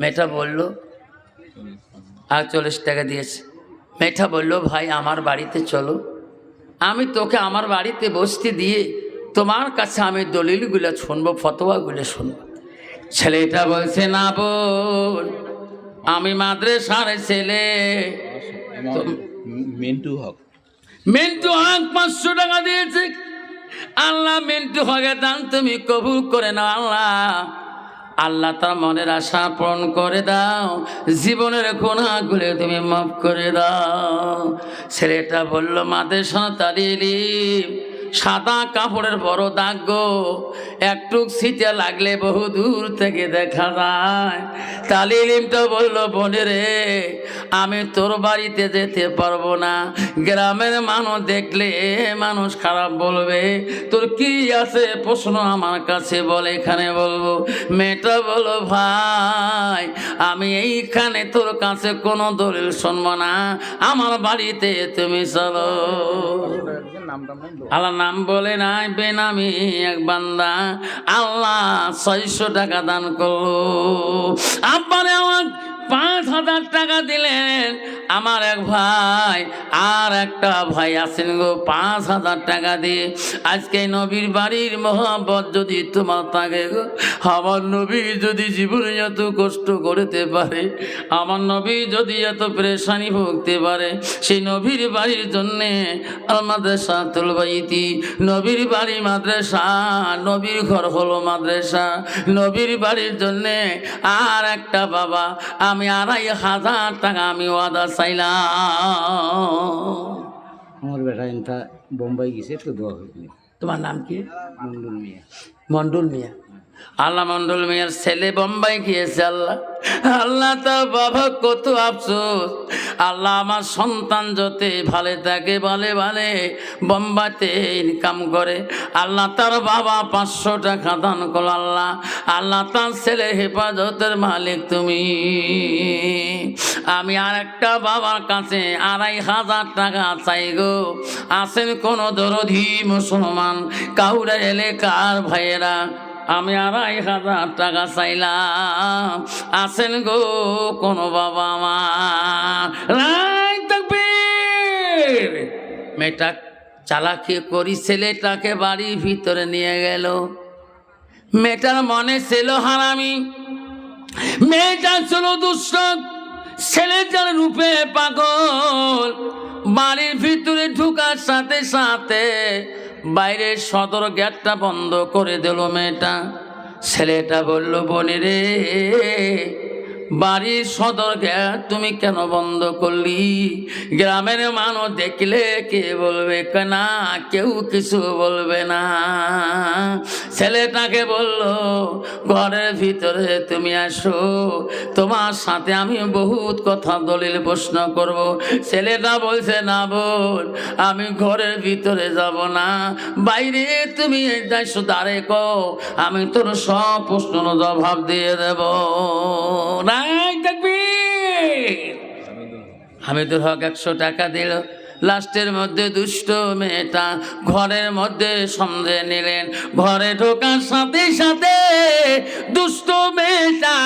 মেয়েটা বলল আটচল্লিশ টাকা দিয়েছে। মেয়েটা বলল ভাই আমার বাড়িতে চলো। আমি তোকে আমার বাড়িতে বসতে দিয়ে তোমার কাছে আমি দলিলগুলো শুনব ফতোয়াগুলো শুনব। ছেলেটা বলছে না বোন আমি মাদ্রাসার ছেলে। মিন্টু হক। মিন্টু হক পাঁচশো টাকা দিয়েছে। আল্লাহ মিন্টু হকের দান তুমি কবুল করে নাও আল্লাহ। আল্লাহ তার মনের আশা পূরণ করে দাও। জীবনের গুণাগুলো তুমি মাফ করে দাও। ছেলেটা বলল, মাদের সাঁতারিলি সাদা কাপড়ের বড় দাগ গো। একটু শীতে লাগলে বহু দূর থেকে দেখা যায়। তালিলিমটা বলল বোনে রে আমি তোর বাড়িতে যেতে পারব না। গ্রামের মানুষ দেখলে মানুষ খারাপ বলবে। তোর কি আছে প্রশ্ন আমার কাছে বলে এখানে বলব। মেয়েটা বলো ভাই আমি এইখানে তোর কাছে কোনো দলিল শুনব না। আমার বাড়িতে তুমি চলো। আল্লাহ নাম বলে নাই বেনামি এক বান্দা। আল্লাহ ছয়শো টাকা দান করল। আব্বারে আমার পাঁচ হাজার টাকা দিলেন। আমার এক ভাই আর একটা ভাই আছেন গো, পাঁচ হাজার টাকা দিয়ে। আজকে নবীর বাড়ির মোহাম্মত যদি তোমার থাকে গো, আমার নবী যদি জীবনে এত কষ্ট করতে পারে, আমার নবী যদি এত পরেশানি ভুগতে পারে, সেই নবীর বাড়ির জন্যে মাদ্রাসা তুলবাইতি নবীর বাড়ি মাদ্রাসা, নবীর ঘর হলো মাদ্রাসা। নবীর বাড়ির জন্যে আর একটা বাবা আমি আড়াই হাজার টাকা আমি ওয়াদা চাইলাম। আমার বেটা এনটা বোম্বাই গেছে একটু দোয়া হইনি তোমার নাম কি? মন্ডল মিয়া। মন্ডল মিয়া। আল্লাহ মন্ডল মিয়ার ছেলে বোম্বাই গিয়েছে আল্লাহ। আল্লাহ, তার বাবা কত আফসোস। আল্লাহ, আমার সন্তান যতে ভালে থাকে, ভালে ভালে, বোম্বাইতে ইনকাম করে। আল্লাহ, তার বাবা পাঁচশো টাকা দান করল, আল্লাহ। আল্লাহ, তার ছেলে হেফাজতের মালিক তুমি। আমি আর একটা বাবার কাছে আড়াই হাজার টাকা চাই গো। আসেন কোনো দরধি মুসলমান, কাউরে এলাকার ভাইয়েরা। আমি আড়াই হাজার টাকা চাইলাম। আসেন গো কোনো বাবা মা। তাকবীর। মেয়েটা চালাকি করি ছেলেটাকে বাড়ির ভিতরে নিয়ে গেল। মেয়েটার মনে ছিল হারামি। মেয়েটা ছিল দুষ্ট। ছেলেটার রূপে পাগল। বাড়ির ভিতরে ঢুকার সাথে সাথে বাইরের সদর গেটটা বন্ধ করে দিল মেয়েটা। ছেলেটা বলল বনে রে বাড়ির সদর গেট তুমি কেন বন্ধ করলি? গ্রামের মানুষ দেখলে কে বলবে না, কেউ কিছু বলবে না। ছেলেটাকে বলল, ঘরের ভিতরে তুমি আসো, তোমার সাথে আমি বহুত কথা দলিল প্রশ্ন করব। ছেলেটা বলছে, না বোন আমি ঘরের ভিতরে যাব না। বাইরে তুমি যাইছো দাঁড়ে কো আমি তোর সব প্রশ্ন জবাব দিয়ে দেব। রাই তাকবীর। হামিদুল হক একশো টাকা দিল। লাস্টের মধ্যে দুষ্ট মেয়েটা ঘরের মধ্যে সমঝে নিলেন। ঘরে ঢোকার সাথে সাথে দুষ্ট মেয়েটা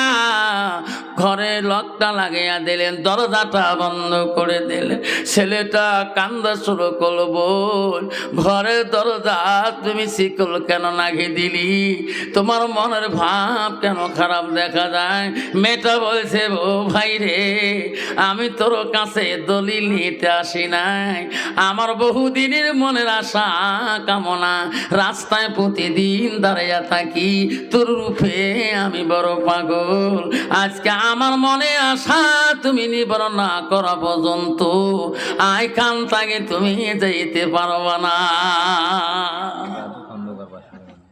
ঘরে লকটা লাগাইয়া দিলেন, দরজাটা বন্ধ করে দিলেন। ছেলেটা কান্দা শুরু করল বল ঘরের দরজা তুমি শিকল কেন নাগিয়ে দিলি? তোমার মনের ভাব কেন খারাপ দেখা যায়? মেয়েটা বলছে, ও ভাই রে, আমি তোর কাছে দলিল নিতে আসি নাই। আমার বহুদিনের মনের আশা, কামনা, রাস্তায় প্রতিদিন দাঁড়াইয়া থাকি। তোর রূপে আমি বড় পাগল। আজকে আমার মনে আশা তুমি নিবরণ না করা পর্যন্ত। আই কান তাকে তুমি যাইতে পারবা না।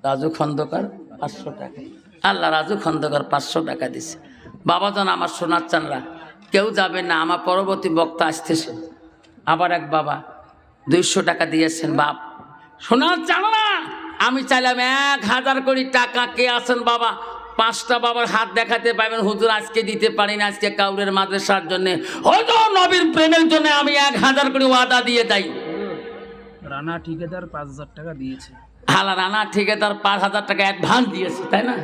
রাজু খন্দকার পাঁচশো টাকা। আল্লাহ রাজু খন্দকার পাঁচশো টাকা দিছে। বাবাজন আমার সোনার চানরা কেউ যাবে না আমার পরবর্তী বক্তা আসতেছে। আবার এক বাবা দুইশো টাকা দিয়েছেন বাপ। সোনার চানরা আমি চাইলাম এক হাজার কোটি টাকা। কে আছেন বাবা? পাঁচটা বাবার হাত দেখাতে পারবেন হুজুর আজকে দিতে পারি না আজকে কাউরের মাদ্রাসার জন্য। হয়তো নবীর প্রেমের জন্য আমি এক হাজার করে ওয়াদা দিয়ে যাই রানা ঠিকাদার পাঁচ হাজার টাকা দিয়েছে। হালা রানা ঠিকাদার পাঁচ হাজার টাকা অ্যাডভান্স দিয়েছে তাই না?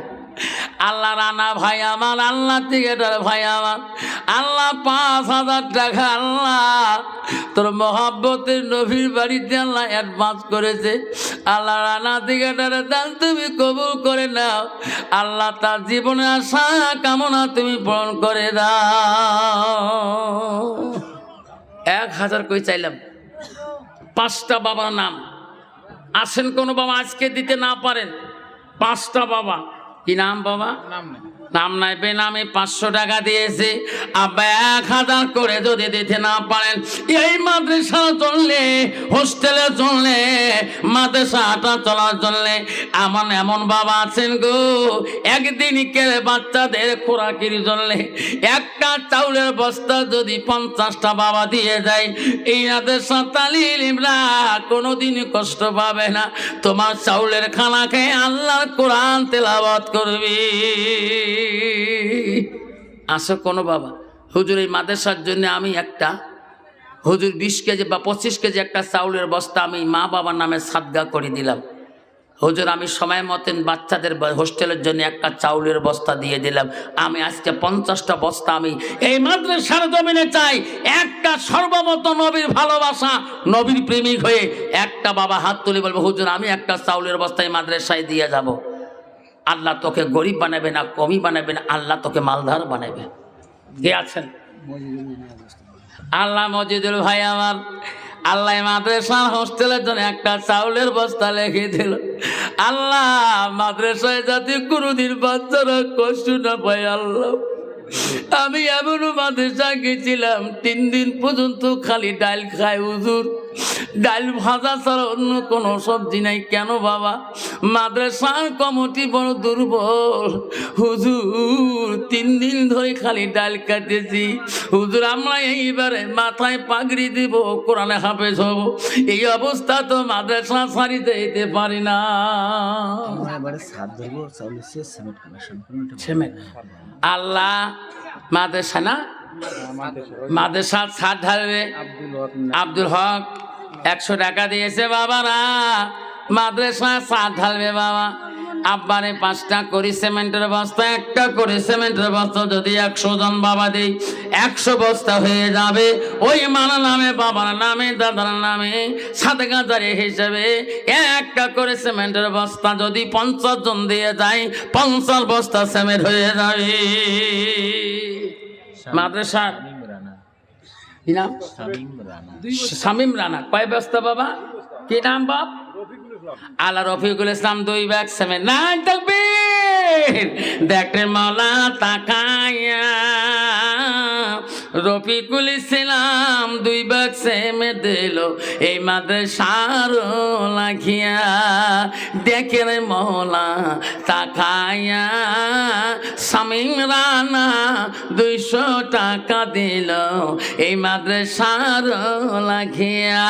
আল্লাহ রানা ভাই আমার, আল্লাহ টিকেটার ভাই আমার, আল্লাহ পাঁচ হাজার টাকা, আল্লাহ তোর মহাব্বতের নবীর বাড়িতে আল্লাহ অ্যাডভান্স করেছে। আল্লাহ রানা টিকেটার দান তুমি কবুল করে নাও। আল্লাহ তার জীবনে আশা কামনা তুমি পূরণ করে দাও। এক হাজার কই চাইলাম? পাঁচটা বাবার নাম। আসেন কোনো বাবা আজকে দিতে না পারেন। পাঁচটা বাবা। কি নাম বাবা নাম নাই বেনামে পাঁচশো টাকা দিয়েছি। আব্বা এক হাজার করে যদি দিতে না পারেন, এই মাদ্রাসা চললে, হোস্টেলে চললে, মাদ্রাসাটা চলার চললে এমন এমন বাবা আছেন গো। একদিন কেড়ে বাচ্চাদের খোরাকির চললে একটা চাউলের বস্তা যদি পঞ্চাশটা বাবা দিয়ে যায় এই মাদ্রাসা তালিমরা কোনোদিন কষ্ট পাবে না। তোমার চাউলের খানা খেয়ে আল্লাহর কোরআন তেলাওয়াত করবি। আসো কোনো বাবা। হুজুর, এই মাদ্রাসার জন্য আমি একটা, হুজুর বিশ কেজি বা পঁচিশ কেজি একটা চাউলের বস্তা আমি মা বাবার নামে সাদগা করে দিলাম। হুজুর, আমি সময় মতন বাচ্চাদের হোস্টেলের জন্য একটা চাউলের বস্তা দিয়ে দিলাম। আমি আজকে পঞ্চাশটা বস্তা আমি এই মাদ্রাসার জমিনে চাই। একটা সর্বমত নবীর ভালোবাসা, নবীর প্রেমিক হয়ে একটা বাবা হাত তুলে বলব, হুজুর, আমি একটা চাউলের বস্তা এই মাদ্রাসায় দিয়ে যাব। আল্লাহ তোকে গরিব বানাবে না কমি বানাবে না, আল্লাহ তোকে মালধার বানাবে। কে আছেন? আল্লাহ মজিদুল ভাই আমার, আল্লাহ মাদ্রাসার হোস্টেলের জন্য একটা চাউলের বস্তা লেখে দিল। আল্লাহ, মাদ্রাসায় যাতে কোনোদিন বাচ্চারা কষ্ট না পায়, আল্লাহ। আমি এমনও মাদ্রাসা গেছিলাম, তিন দিন পর্যন্ত খালি ডাল খাই হুজুর। ডাল ভাজা ছাড়া অন্য কোনো সবজি নাই। কেন বাবা? মাদ্রাসার কমিটি বড় দুর্বল। হুজুর তিন দিন ধরে খালি ডাল কাটেছি। হুজুর আমরা এইবারে মাথায় পাগড়ি দিব কোরআনে হাফেজ হব। এই অবস্থা তো মাদ্রাসা ছাড়িতে যেতে পারি না। আল্লাহ মাদ্রাসা না? মাদ্রাসা। ছাদ ঢালবে আব্দুল হক একশো টাকা দিয়েছে বাবারা। মাদ্রাসা ছাদ ঢালবে বাবা আব্বারে পাঁচটা করি সিমেন্টের বস্তা একটা করে সিমেন্টের বস্তা যদি একশো জন বাবা দেই একশো বস্তা হয়ে যাবে। ওই মানা নামে বাবার নামে দাদার নামে সাত গাজারে হিসেবে একটা করে সিমেন্টের বস্তা যদি পঞ্চাশ জন দিয়ে যায় পঞ্চাশ বস্তা সিমেন্ট হয়ে যাবে। মাদ্রাসার কি নাম? শামিম রানা। কয় ব্যস্ত বাবা? কি নাম বাপ? আলা রফিকুল ইসলাম দুই ব্যাগ সেমে নাই তকবীর! দেখেন মাওলা তাকায়া রফিকুল ইসলাম দুই ব্যাগ সেমে দিল, এই মাদ্রাসার লাখিয়া। দেখেন মৌলা তাকায়া শামিম রানা দুইশো টাকা দিল, এই মাদ্রাসার লাখিয়া।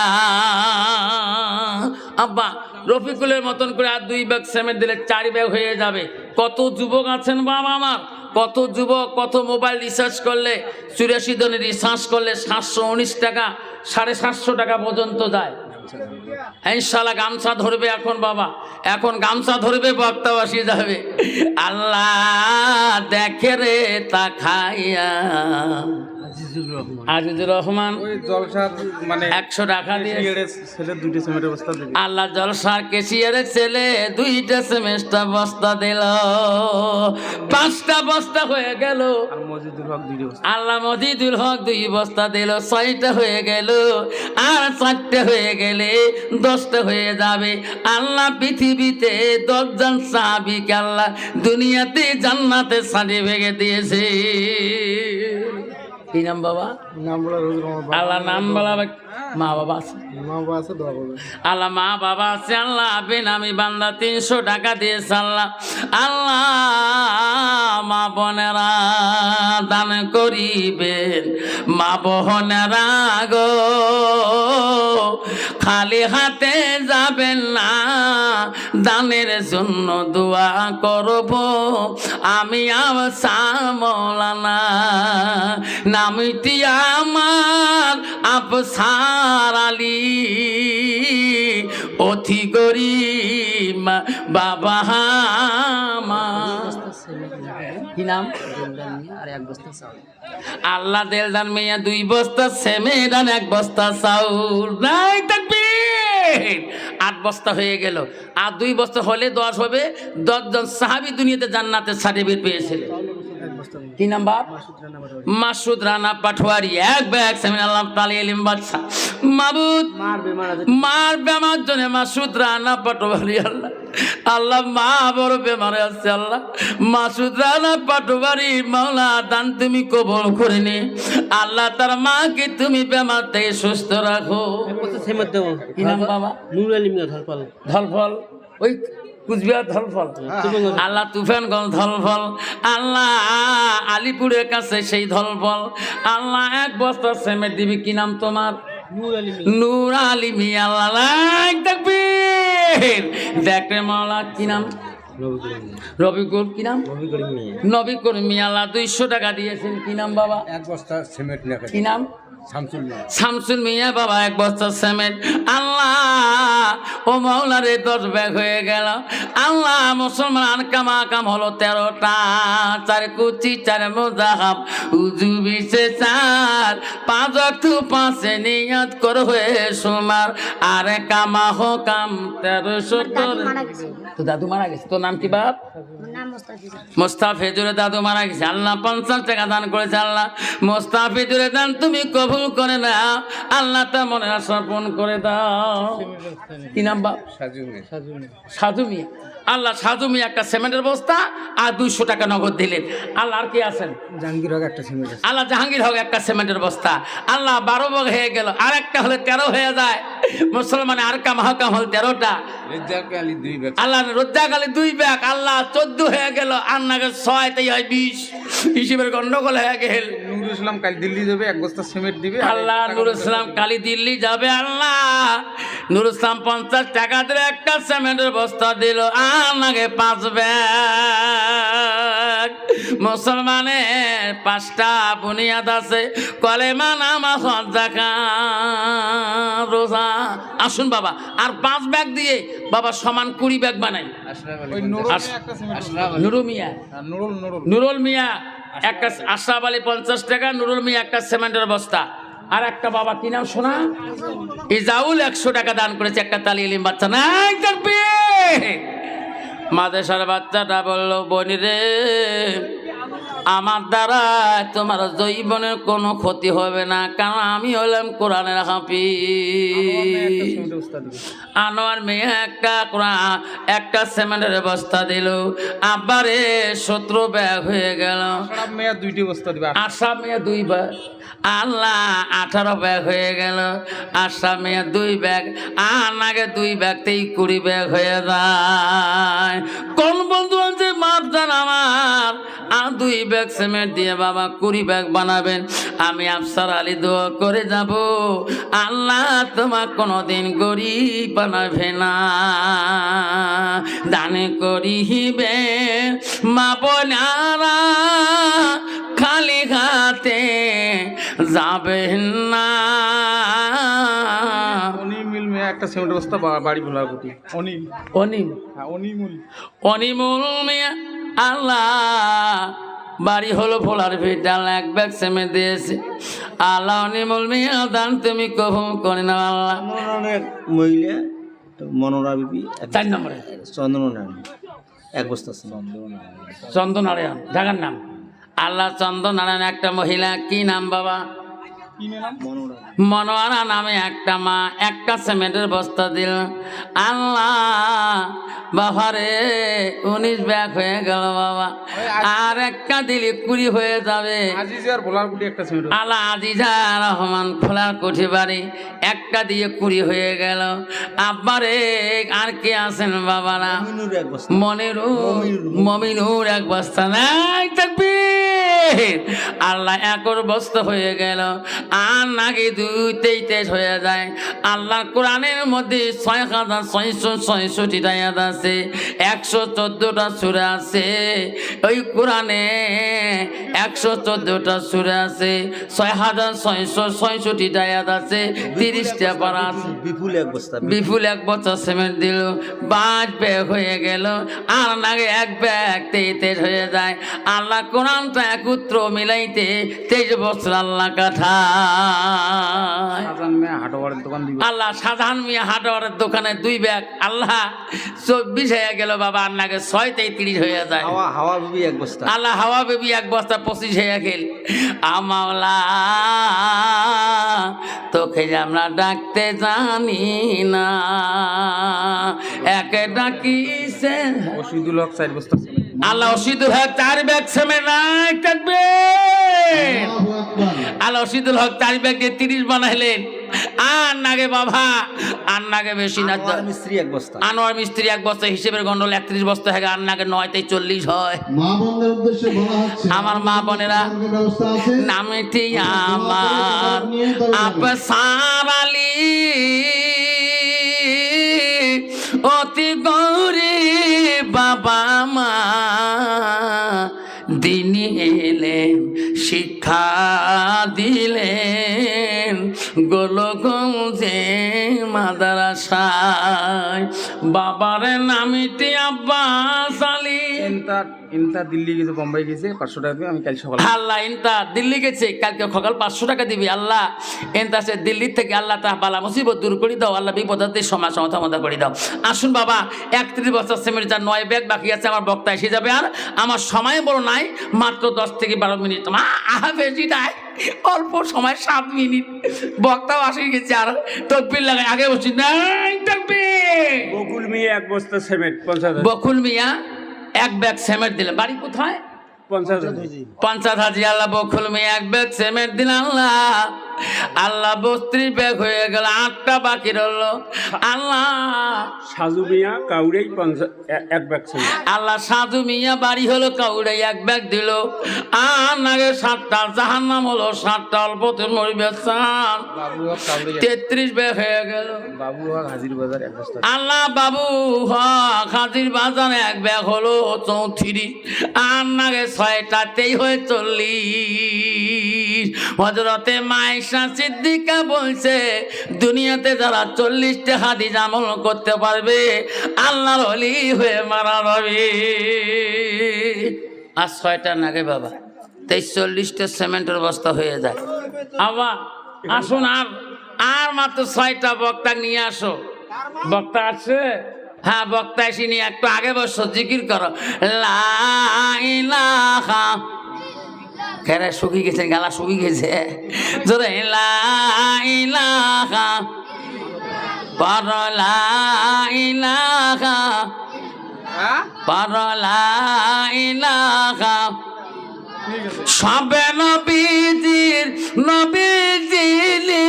আব্বা রফিকুলের মতন করে আর দুই ব্যাগ সেমেন্ট দিলে চারি ব্যাগ হয়ে যাবে। কত যুবক আছেন বাবা আমার? কত যুবক, কত মোবাইল রিচার্জ করলে, চুরাশি জনের রিচার্জ করলে সাতশো উনিশ টাকা, সাড়ে সাতশো টাকা পর্যন্ত যায়। ইনশাল্লাহ গামছা ধরবে এখন বাবা। এখন গামছা ধরবে, বক্তাবাসী যাবে। আল্লাহ দেখে রে তা খাইয়া আজিজুর রহমান। আজিজুর রহমান ওই জলসার মানে একশো টাকা দিয়ে ছেলে দুইটা সিমেন্টের বস্তা দিবি আল্লাহ জলসার কেশিয়ারের ছেলে দুইটা সেমেস্টার বস্তা দিল। পাঁচটা বস্তা হয়ে গেল। আর মজিদুল হক আল্লাহ মজিদুল হক দুই বস্তা দিল। ছয়টা হয়ে গেল। আর চারটে হয়ে গেলে দশটা হয়ে যাবে। আল্লাহ পৃথিবীতে দশজন সাহাবিকে আল্লাহ দুনিয়াতে জান্নাতে সাজি ভেঙে দিয়েছে। কি নাম বাবা? নাম বলা আল্লাহ নাম বলা মা বাবা আছে? মা বাবা আছে দোয়া করবে। আল্লাহ মা বাবা আছে আল্লাহ আবেন আমি বান্দা তিনশো টাকা দিয়েছে আল্লাহ। আল্লাহ মা বোনেরা দান করিবেন। মা বোনেরা গো খালি হাতে যাবেন না। দানের জন্য দোয়া করব। আমি আমলানা নামিতি আমার আপসার আলী। অতি গরিব বাবা নাম আল্লাহ দেলদান মিয়া দুই বস্তা সেমেদান এক বস্তা চাউল। নাই থাকবি আট বস্তা হয়ে গেল। আর দুই বস্তা হলে দশ হবে। দশজন সাহাবি দুনিয়াতে জান্নাতের সার্টিফিকেট পেয়েছিলেন দিন কি নাম বাপ মাসুদ রানা পাঠোয়ারি এক ব্যাগ সেমিন আল্লাহ তালি এলিম বাদশা মাবুদ। মার বেমার জন্য মাসুদ রানা পাটোয়ারি আল্লাহ। আল্লাহ মা বড় বেমারে আছে আল্লাহ। মাসুদ রানা পাটোয়ারি মাওলা দান তুমি কবল করে নে আল্লাহ তার মাকে তুমি বেমার থেকে সুস্থ রাখো। কি নাম বাবা? নুর আলী মিয়া ধরপাল ধলফল ওই কুচবিহার ধলফল। আল্লাহ তুফানগঞ্জ ধলফল। আল্লাহ আলিপুরের কাছে সেই ধলফল। আল্লাহ এক বস্তা সেমেন্ট দিবি কি নাম তোমার? নূর আলী মিয়া। আল্লাহ দেখবীর দেখে মাওলা কি নাম? রবিকুল কি নাম? নবিকুল মিয়া আল্লাহ দুইশো টাকা দিয়েছেন কি নাম বাবা? এক বস্তা সিমেন্ট কি নাম? শামসুল মিয়া। বাবা এক বস্তা সিমেন্ট। আল্লাহ ও মাওলারে দশ ব্যাগ হয়ে গেল। আল্লাহ মুসলমান কামা কাম হলো তেরোটা। চার কুচি চার মোজাহাব। উজু বিশে চার। পাঁচ অক্টু পাঁচে নিয়ত কর হয়ে সুমার। আরে কামা হো কাম তেরোশো তোর তো দাদু মারা গেছে। তোর নাম কি বাপ? মোস্তাফিজুরের দাদু মারা গেছে। আল্লাহ পঞ্চাশ টাকা দান করেছে আল্লাহ। মোস্তাফিজুরের দান তুমি কবুল করে নাও। আল্লাহ তা মনে সমর্পণ করে দাও। কি নাম সাধু মিয়া। আল্লাহ সাধু মিয়া একটা সিমেন্টের বস্তা আর দুইশো টাকা নগদ দিলেন। আল্লাহ আর কি আছেন? জাহাঙ্গীর হক একটা সিমেন্ট আছে আল্লাহ জাহাঙ্গীর হোক একটা সিমেন্টের বস্তা। আল্লাহ বারো বগ হয়ে গেল আর একটা হলে তেরো হয়ে যায়। মুসলমান আর কাম হাকাম হল তেরোটা। আলী দুই ব্যাগ। আল্লাহ রোজাকালে দুই ব্যাগ আল্লাহ চোদ্দ হয়ে গেল আর নাগে ছয় তাই হয় বিশ। হিসেবের গন্ডগোল হয়ে গেল। নুরুল ইসলাম কাল দিল্লি যাবে এক বস্তা সিমেন্ট দিবে আল্লাহ নুর ইসলাম কালী দিল্লি যাবে আল্লাহ। নুর ইসলাম পঞ্চাশ টাকা দিলে একটা সিমেন্টের বস্তা দিল আর নাগে পাঁচ ব্যাগ। মুসলমানের পাঁচটা বুনিয়াদ আছে কলেমা নামাজ হজ রোজা। আসুন বাবা আর পাঁচ ব্যাগ দিয়ে বাবা সমান কুড়ি ব্যাগ বানাই। নুরুল মিয়া নুরুল নুরুল। নুরুল মিয়া একটা আশরাফ আলী পঞ্চাশ টাকা নুরুল মিয়া একটা সিমেন্টের বস্তা। আর একটা বাবা কি নাম শোনা ইজাউল। একশো টাকা দান করেছে একটা তালি ইলিম বাচ্চা। নাই থাকবে মাদেশার বাচ্চাটা বলল বনি রে আমার দ্বারা তোমার জৈবনের কোনো ক্ষতি হবে না। কারণ আমি হলাম কোরআনের হাফি আনোয়ার মেয়ে একটা কোরআন একটা সিমেন্টের বস্তা দিল। আবারে শত্রু ব্যাগ হয়ে গেল। মেয়া দুইটি বস্তা দিবে। আশা মেয়ে দুই ব্যাগ আল্লাহ আঠারো ব্যাগ হয়ে গেল আশা মেয়ে দুই ব্যাগ আর আগে দুই ব্যাগতেই কুড়ি ব্যাগ হয়ে যায়। কোন বন্ধু আছে মাপ জান আমার, আর দুই ব্যাগ সিমেন্ট দিয়ে বাবা কুড়ি ব্যাগ বানাবেন। আমি আফসার আলী দোয়া করে যাব, আল্লাহ তোমার কোনোদিন গরিব বানাবে না। দানে করিবে মা বোনারা, খালি যাবেন না। অনিমিল একটা সিমেন্টের বস্তা বাড়ি ভোলা গুটি। অনিম অনিম হ্যাঁ অনিমুল। অনিমুল মিয়া আল্লাহ। বাড়ি হলো ফোলার ভিটাল এক ব্যাগ সেমে দিয়েছে। আল্লাহ অনিমুল মিয়া দান তুমি কবুল করে না আল্লাহ। মহিলা তো মনোরা বিবি চার নম্বরে। চন্দ্রনারায়ণ এক বস্তা ঢাকার নাম। আল্লাহ চন্দ্রনারায়ণ একটা মহিলা কি নাম বাবা? মনোয়ারা নামে একটা মা একটা সিমেন্টের বস্তা দিল। আল্লাহ বাবারে উনিশ ব্যাগ হয়ে গেল বাবা। আর একটা দিলে কুড়ি হয়ে যাবে। আল্লাহ আজিজা রহমান খোলার কুঠি বাড়ি। একটা দিয়ে কুড়ি হয়ে গেল। আব্বারে আর কে আছেন বাবারা? মিনুর মনিরুর মমিনুর। এক বস্তা। নাই থাকবি আল্লাহ একর বস্ত হয়ে গেল। আর নাকি দুই তেইশ হয়ে যায়। আল্লাহ কোরআনের মধ্যে ছয় হাজার ছয়শো ছয়ষট্টি আয়াত আছে একশো চোদ্দোটা সুরে আছে। ওই কোরআনে একশো চোদ্দোটা সুরে আছে ছয় হাজার ছয়শো ছয়ষট্টি আয়াত আছে তিরিশটা পারা আছে। বিপুল এক বস্তা বিপুল। এক বছর সিমেন্ট দিল পাঁচ ব্যাগ হয়ে গেল। আর নাগে এক ব্যাগ তেইশ হয়ে যায়। আল্লাহ কোরআনটা একত্র মিলাইতে তেইশ বছর আল্লাহ দিব আল্লাহ সাধারণ মিয়া হাটওয়ারের দোকানে দুই ব্যাগ। আল্লাহ চব্বিশ হয়ে গেল বাবা আর নাগে ছয় তেত্রিশ হয়ে যায়। হাওয়া বিবি এক বস্তা। আল্লাহ হাওয়া বেবি এক বস্তা পঁচিশ হয়ে গেল। আমাওলা তোকে আমরা ডাকতে জানি না। একে ডাকিছে। ওষুধুল হক চার বস্তা আল্লাহ অসিদুল হক চার ব্যাগ সেমে নাই থাকবে আল্লাহ অসিদুল হক চার ব্যাগ দিয়ে তিরিশ বানাইলেন। আর নাগে বাবা আর নাগে বেশি না। মিস্ত্রি এক বস্তা। আনোয়ার মিস্ত্রি এক বস্তা হিসেবের গন্ডল একত্রিশ বস্তা হয়ে আর নাগে নয় তাই চল্লিশ হয়। আমার মা বোনেরা ব্যবস্থা আমার আপসার আলী অতি গৌরী বাবা মা দিনে এলেন শিক্ষা দিলেন গোলগঞ্জে মাদারাসায়। বাবার নামিতে আব্বাস ইন্তা ইন্তা দিল্লি গেছে বোম্বাই গেছে পাঁচশো টাকা দিয়ে আমি কাল সকালে আল্লাহ ইনতা দিল্লি গেছে কালকে সকাল পাঁচশো টাকা দিবি আল্লাহ। ইনতা সে দিল্লির থেকে আল্লাহ তা বালা মুসিবত দূর করে দাও আল্লাহ বিপদাতে সমাজ সমাধান করে দাও। আসুন বাবা একত্রিশ বছর সেমের যা নয় ব্যাগ বাকি আছে আমার বক্তা এসে যাবে আর আমার সময় বড় নাই মাত্র দশ থেকে বারো মিনিট। মা আহা বেশি নাই অল্প সময় সাত মিনিট। বক্তাও আসে গেছে আর তকবির লাগাই আগে বসছি নাই তকবির! বকুল মিয়া এক বস্তা সিমেন্ট বকুল মিয়া এক ব্যাগ সেমেট দিলে বাড়ি কোথায়? পঞ্চাশ হাজার। পঞ্চাশ হাজার আল্লাহ বকুল মেয়ে এক ব্যাগ সেমেট দিন আল্লাহ। আল্লাহ বত্রিশ ব্যাগ হয়ে গেল আটটা বাকি রইল। আল্লাহ সাজু মিয়া কাউরেই এক ব্যাগ আল্লাহ সাধু মিয়া বাড়ি হলো কাউড়ে এক ব্যাগ দিল। আর নাগে সাতটা জাহান নাম হলো সাতটা অল্প তুল মরিবে চান কাউরে তেত্রিশ ব্যাগ হয়ে গেল। বাবু হক হাজির বাজার এক আল্লাহ বাবু হক হাজির বাজার এক ব্যাগ হলো চৌত্রিশ। আর নাগে ছয়টাতেই হয়ে চল্লিশ। হজরতে মাইশা সিদ্দিকা বলছে, দুনিয়াতে যারা চল্লিশটা হাদিস আমল করতে পারবে, আল্লাহর অলি হয়ে মারা যাবে আর ছয়টা নাগে বাবা তেইশ চল্লিশটা সিমেন্টের বস্তা হয়ে যায়। আবার আসুন আর আর মাত্র ছয়টা বক্তা নিয়ে আসো। বক্তা আছে? হ্যাঁ বক্তা এসে নিয়ে একটু আগে বসো, জিকির করো। লাইলাহা খেরা শুকি গেছে, গালা শুকি গেছে। জোরে সবে নবীজির, নবীজিলি,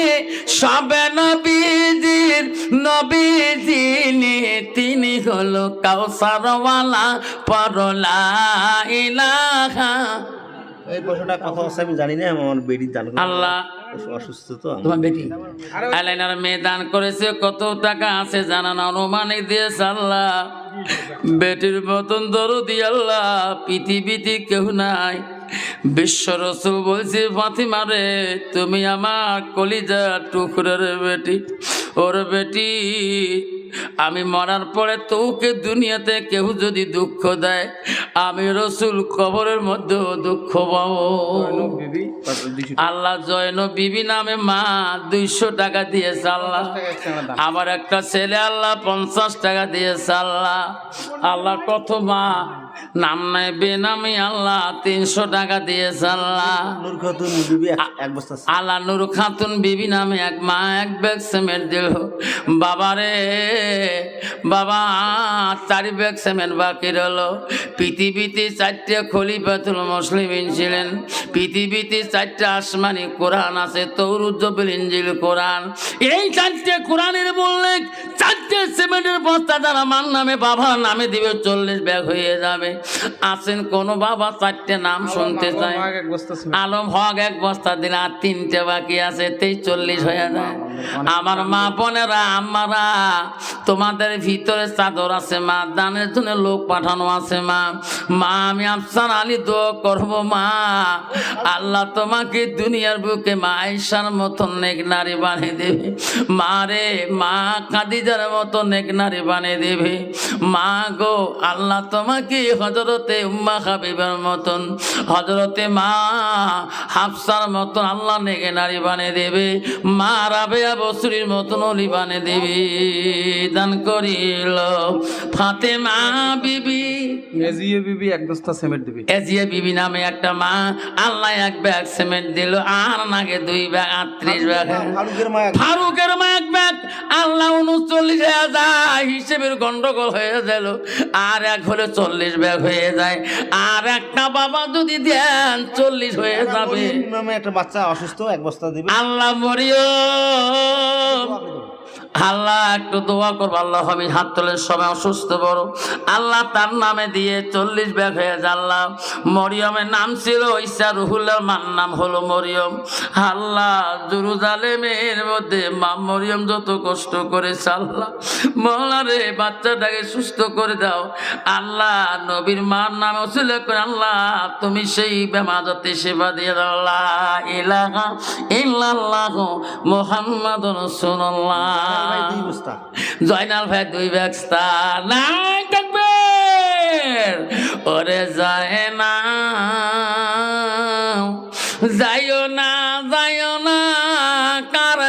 সবে নবীজির, নবীজিলি তিনি হলো কাউসারওয়ালা পরলা ইলাহা। এই প্রশ্নটা কথা আছে আমি জানি না আমার বেডি দান আল্লাহ। অসুস্থ তো। তোমার বেটি? আলাইনার মেয়ে দান করেছে কত টাকা আছে জানান অনুমানিক দিয়েছে আল্লাহ। বেটির মতন দরদি আল্লাহ পৃথিবীতে কেউ নাই। বিশ্ব রসুল বলছি ফাতিমা রে তুমি আমার কলিজা টুকরের বেটি ওর বেটি। আমি মরার পরে তোকে দুনিয়াতে কেউ যদি দুঃখ দেয় আমি রসুল কবরের মধ্যেও দুঃখ পাবো। আল্লাহ জয়ন বিবি নামে মা দুইশো টাকা দিয়েছে আল্লাহ। আবার একটা ছেলে আল্লাহ পঞ্চাশ টাকা দিয়েছে আল্লাহ। আল্লাহ কত মা নাম নাই বেনামি আল্লাহ তিনশো টাকা দিয়েছে আল্লাহ। নূর খাতুন বিবি এক- বস্তা আল্লাহ নুর খাতুন বিবি নামে এক মা এক ব্যাগ সিমেন্ট দিল। বাবারে বাবা চারি ব্যাগ সিমেন্ট বাকি রইল। পৃথিবীতে চারটে খলিফাতুল মুসলিমিন ছিলেন। পৃথিবীতে চারটে আসমানি কোরআন আছে তৌরুজ্জবিল ইঞ্জিল কোরআন। এই চারটে কোরআনের বললে চারটে সিমেন্টের বস্তা যারা মান নামে বাবার নামে দিবে চল্লিশ ব্যাগ হয়ে যাবে। যাবে। আছেন কোন বাবা চারটে নাম শুনতে চায়। আলম হক এক বস্তা দিলে আর তিনটে বাকি আছে তেইশ চল্লিশ হয়ে যায়। আমার মা বোনেরা আমারা তোমাদের ভিতরে চাদর আছে মা দানের জন্য লোক পাঠানো আছে মা। মা আমি আফসার আলী দোয়া করব মা। আল্লাহ তোমাকে দুনিয়ার বুকে মা আয়সার মতন নেক নারী বানিয়ে দেবে। মা রে মা কাদিজার মতো নেক নারী বানিয়ে দেবে। মা গো আল্লাহ তোমাকে হজরতে উম্মা হাবিবের মতন। হজরতে মা হাফসার মতন আল্লাহ নেগে নারী বানিয়ে দেবে। মা রাবেয়া বসুরির মতন অলি বানিয়ে দেবে। দান করিল। ফাতেমা বিবি। এজিএ বিবি এক সিমেন্ট দিবি। এজিয়া বিবি নামে একটা মা। আল্লাহ এক ব্যাগ সিমেন্ট দিল। আর নাগে দুই ব্যাগ আটত্রিশ ব্যাগ। ফারুকের মা এক- মা ব্যাগ। আল্লাহ উনচল্লিশ যায় হিসেবের গন্ডগোল হয়ে গেল। আর এক হলে চল্লিশ ব্যাগ হয়ে যায়। আর একটা বাবা যদি দেন চল্লিশ হয়ে যাবে। একটা বাচ্চা অসুস্থ এক বস্তা দিবে। আল্লাহ মরিয়ম আল্লাহ, একটু দোয়া করব, আল্লাহ আমি হাত তোলের সময় অসুস্থ, বড়। আল্লাহ তার নামে দিয়ে চল্লিশ ব্যাগ হয়ে আল্লাহ। মরিয়মের নাম ছিল ঈসা রুহুল্লার মার নাম হলো মরিয়ম। আল্লাহ, জুরুজালেমের মধ্যে মা মরিয়ম যত কষ্ট করেছে, আল্লাহ। মহলা রে, বাচ্চাটাকে সুস্থ করে দাও। আল্লাহ, নবীর মার নাম ছিল করে, আল্লাহ, তুমি সেই বেমাজতে সেবা দিয়ে দাও, আল্লাহ। ইলাহা ইল্লাল্লাহ দুই বস্তা জয়নাল ভাই দুই ব্যবস্থা নাই থাকবে। ওরে যায় না যাইও না যাইও না কার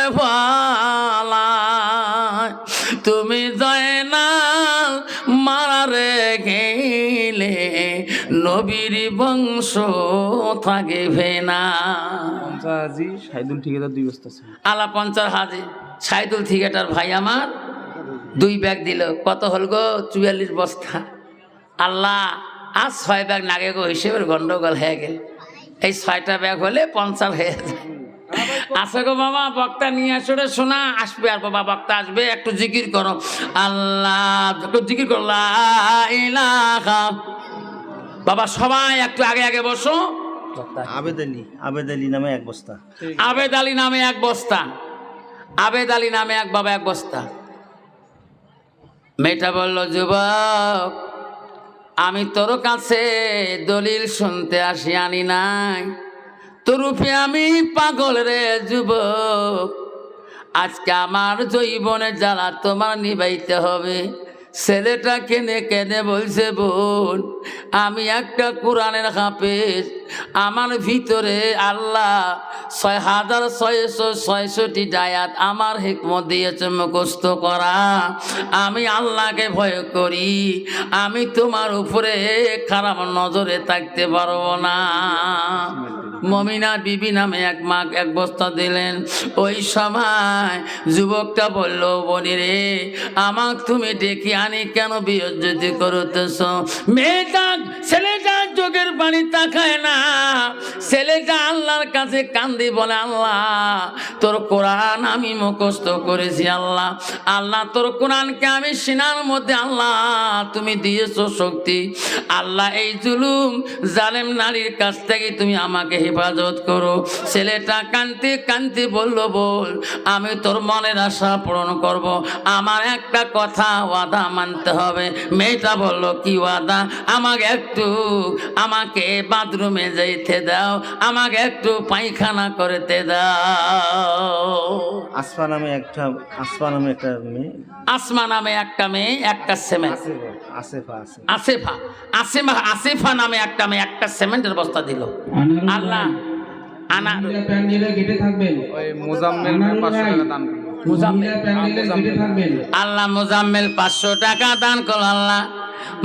তুমি জয়নাল মারারে গেলে নবীর বংশ থাকবে না। সাইদুল ঠিকাদার দুই বস্তা আলা পঞ্চাশ হাজি। সাইদুল থিয়েটার ভাই আমার দুই ব্যাগ দিল। কত হল গো? চুয়াল্লিশ বস্তা। আল্লাহ আর ছয় ব্যাগ নাগে গো হিসেবের গন্ডগোল হয়ে গেল। এই ছয়টা ব্যাগ হলে পঞ্চাশ হয়ে যায়। আসে গো বাবা বক্তা নিয়ে আসো রে শোনা আসবে আর বাবা বক্তা আসবে। একটু জিকির করো। আল্লাহ একটু জিকির করো। বাবা সবাই একটু আগে আগে বসো। আবেদ আলী আবেদ আলী নামে এক বস্তা। আবেদ আলী নামে এক বস্তা। আবেদ আলী নামে এক বাবা, এক বস্তা। মেয়েটা বলল, যুবক, আমি তোর কাছে দলিল শুনতে আসি, আনি নাই। তোরূপে আমি পাগল রে যুবক। আজকে আমার জৈবনে জ্বালা তোমার নিবাইতে হবে। ছেলেটা কেনে কেনে বলছে, বোন, আমি একটা কোরআনের হাফেজ। আমার ভিতরে আল্লাহ ছয় হাজার ছয়শো ছয়শটি ডায়াত আমার হিকমত দিয়েছে, মুখস্থ করা। আমি আল্লাহকে ভয় করি। আমি তোমার উপরে খারাপ নজরে থাকতে পারব না। মমিনা বিবি নামে এক মাক এক বস্তা দিলেন। ওই সময় যুবকটা বলল, বনি রে, আমাক তুমি ডেকে আনি কেন বিয়োজ্যতি করতেছ? মেয়েটা ছেলেটা চোখের পানি তাকায় না। ছেলেটা আল্লাহর কাছে কান্দি বলে, আল্লাহ, তোর কোরআন আমি মুখস্থ করেছি, আল্লাহ। আল্লাহ, তোর কোরআনকে আমি সিনার মধ্যে, আল্লাহ, তুমি দিয়েছ শক্তি। আল্লাহ, এই জুলুম জালেম নারীর কাছ থেকে তুমি আমাকে হেফাজত করো। ছেলেটা কান্তি কান্তি বলল বল আমি তোর মনের আশা পূরণ করব। আমার একটা কথা ওয়াদা মানতে হবে। মেয়েটা বলল কি ওয়াদা? আমাকে একটু আমাকে বাথরুমে যেতে দাও। আমাকে একটু পায়খানা করতে দাও। আসফা নামে একটা আসফা নামে একটা মেয়ে। আসমা নামে একটা মেয়ে একটা সেমেন্ট। আসেফা আসেফা আসেফা। আসেফা নামে একটা মেয়ে একটা সিমেন্টের বস্তা দিল। আল্লাহ আনা প্যান্ডেলের গেটে থাকবেন। ওই মোজাম্মেল পাঁচশো টাকা দান আল্লাহ মোজাম্মেল পাঁচশো টাকা দান করো আল্লাহ।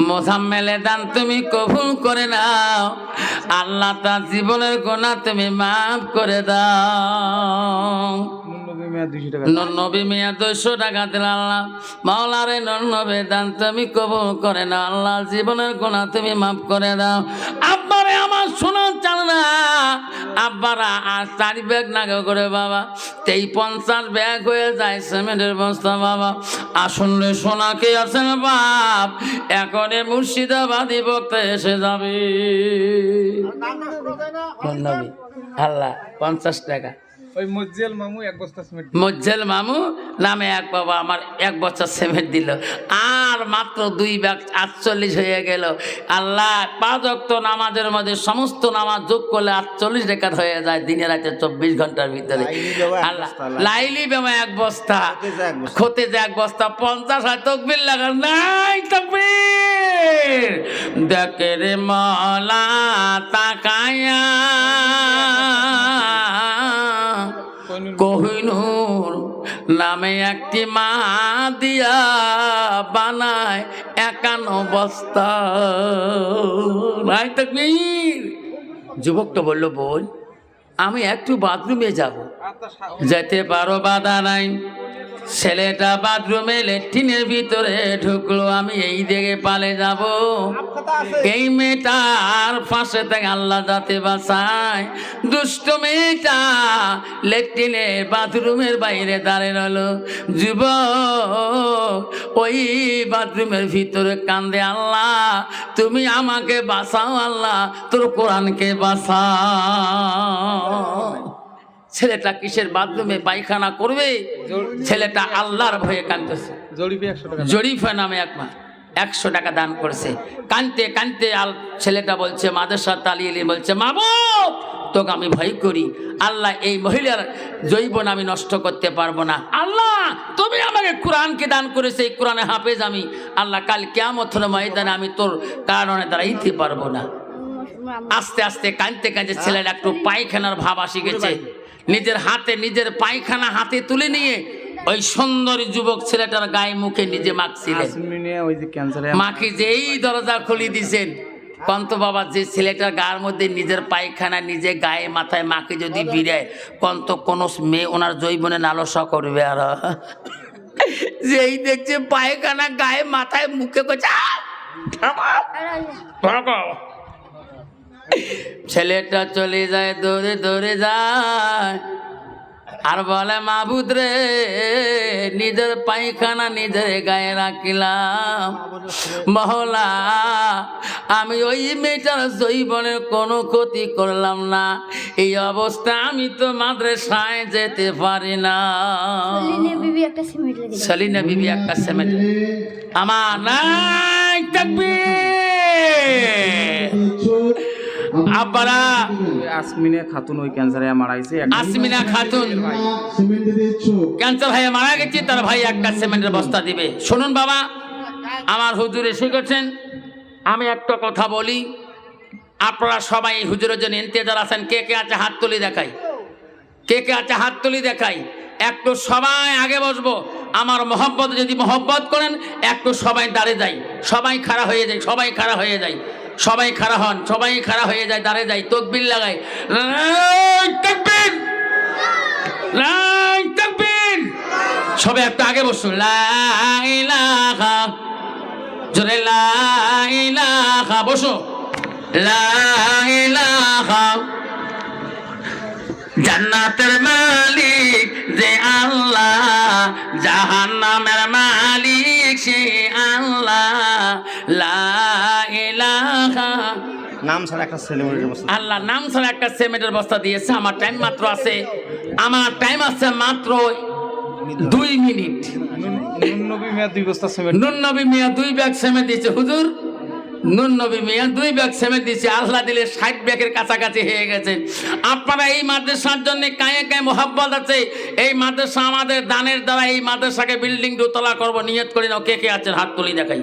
মোজাম্মেলে দান তুমি কবুল করে নাও। আল্লাহ তার জীবনের গোনা তুমি মাফ করে দাও। নবী মেয়া দুইশো টাকা মিয়া দুশো টাকা দিল আল্লাহ। মাওলারে নবে দান তুমি কবুল করে না আল্লাহ। জীবনের গোনা তুমি মাফ করে দাও। আমার শোনা চাল না আব্বারা আর চারি ব্যাগ নাগে করে বাবা তেই পঞ্চাশ ব্যাগ হয়ে যায় সিমেন্টের বস্তা বাবা। আসুন রে সোনাকে আছেন বাপ এখনে মুর্শিদাবাদী বক্তা এসে যাবে। আল্লাহ পঞ্চাশ টাকা। ওই মজ্জেল মামু এক বস্তা সিমেন্ট মজ্জেল মামু নামে এক বাবা আমার এক বছর সিমেন্ট দিল। আর মাত্র দুই ব্যাগ আটচল্লিশ হয়ে গেল। আল্লাহ পাঁচ অক্ত নামাজের মধ্যে সমস্ত নামাজ যোগ করলে আটচল্লিশ রেখাত হয়ে যায় দিনে রাতে চব্বিশ ঘণ্টার ভিতরে। লাইলি আল্লাহ লাইলি। বেমা এক বস্তা। খোতে এক বস্তা। যে এক বস্তা। পঞ্চাশ হয় তকবির লাগা নাই তকবির। দেখে রে মলা তাকায়া। নামে একটি মা দিয়া বানায় একান বস্তা। যুবকটা বলল বল আমি একটু বাথরুমে যাব। যেতে পারো বাধা নাই। ছেলেটা বাথরুমে লেট্রিনের ভিতরে ঢুকলো, আমি এই দিকে পালে যাব। এই মেয়েটার পাশে থেকে আল্লাহ যাতে বাঁচায়। দুষ্ট মেয়েটা লেট্রিনের বাথরুমের বাইরে দাঁড়িয়ে রইল। যুব ওই বাথরুমের ভিতরে কান্দে, আল্লাহ, তুমি আমাকে বাঁচাও, আল্লাহ, তোর কোরআনকে বাঁচাও। ছেলেটা কিসের বাথরুমে পায়খানা করবে? ছেলেটা আল্লাহর ভয়ে কাঁদতেছে। জরিফা নামে এক মা একশো টাকা দান করেছে। কানতে কানতে আল ছেলেটা বলছে মাদেশা তালিয়ে বলছে মা তোকে আমি ভয় করি। আল্লাহ এই মহিলার জৈবন আমি নষ্ট করতে পারব না। আল্লাহ তুমি আমাকে কোরআনকে দান করেছে এই কোরআনে হাফেজ আমি। আল্লাহ কাল কেমন ময়দানে আমি তোর কারণে দাঁড়াইতে পারব না। আস্তে আস্তে কাঁদতে কাঁদতে ছেলেটা একটু পায়খানার ভাব আসি গেছে। নিজের হাতে নিজের পায়খানা হাতে তুলে নিয়ে ওই সুন্দরী যুবক ছেলেটার গায়ে মুখে নিজে মাখছিলেন। মাখি যে যেই দরজা খুলি দিছেন। কন্ত বাবা যে ছেলেটার গার মধ্যে নিজের পায়খানা নিজে গায়ে মাথায় মাকে যদি বিড়ায় কন্ত কোনো মেয়ে ওনার জৈবনে নালসা করবে আর। যেই দেখছে পায়খানা গায়ে মাথায় মুখে করছে! ছেলেটা চলে যায় দৌড়ে দৌড়ে যায়। আর বলে মাবুদ রে নিজের পায়খানা নিজের গায়ে রাখিলাম। মহলা আমি ওই মেয়েটার জৈবনের কোনো ক্ষতি করলাম না। এই অবস্থা আমি তো মাদ্রাসায় যেতে পারি না। সলিনা বিবি একটা সেমেন্ট আমার নাই আব্বারা! আসমিনে খাতুন ওই ক্যান্সারে মারাইছে আসমিনা খাতুন। ক্যান্সার হয়ে মারা গেছে তার ভাই একটা সিমেন্টের বস্তা দিবে। শুনুন বাবা আমার হুজুর এসে গেছেন। আমি একটা কথা বলি আপনারা সবাই হুজুরের জন্য ইন্তেজার আছেন। কে কে আছে হাত তুলি দেখাই? কে কে আছে হাত তুলি দেখাই? একটু সবাই আগে বসবো। আমার মহব্বত যদি মহব্বত করেন একটু সবাই দাঁড়িয়ে যাই সবাই খাড়া হয়ে যায় সবাই খাড়া হয়ে যায়। সবাই খাড়া হন, সবাই খাড়া হয়ে যায় দাঁড়িয়ে যায়, তকবির লাগাই তকবির! লাই তাকবীর! সবে একটু আগে বসুন। বসো। জান্নাতের মালিক যে আল্লাহ, জাহান্নামের মালিক সে আল্লাহ। লা নাম ছাড়া একটা সেলিব্রিটির বস্তা আল্লাহ নাম ছাড়া একটা সিমেন্টের বস্তা দিয়েছে। আমার টাইম মাত্র আছে। আমার টাইম আছে মাত্র দুই মিনিট। নুন নবী মেয়া দুই বস্তা সিমেন্ট নুন মিয়া দুই ব্যাগ সেমেন্ট দিয়েছে। হুজুর নুন নবী মিয়া দুই ব্যাগ সেমেন্ট দিয়েছে। আল্লাহ দিলে ষাট ব্যাগের কাছাকাছি হয়ে গেছে। আপনারা এই মাদ্রাসার জন্য কায়ে কায়ে মোহাব্বত আছে। এই মাদ্রাসা আমাদের দানের দ্বারা এই মাদ্রাসাকে বিল্ডিং দোতলা করব। নিয়ত করি না কে কে আছেন? হাত তুলি দেখাই।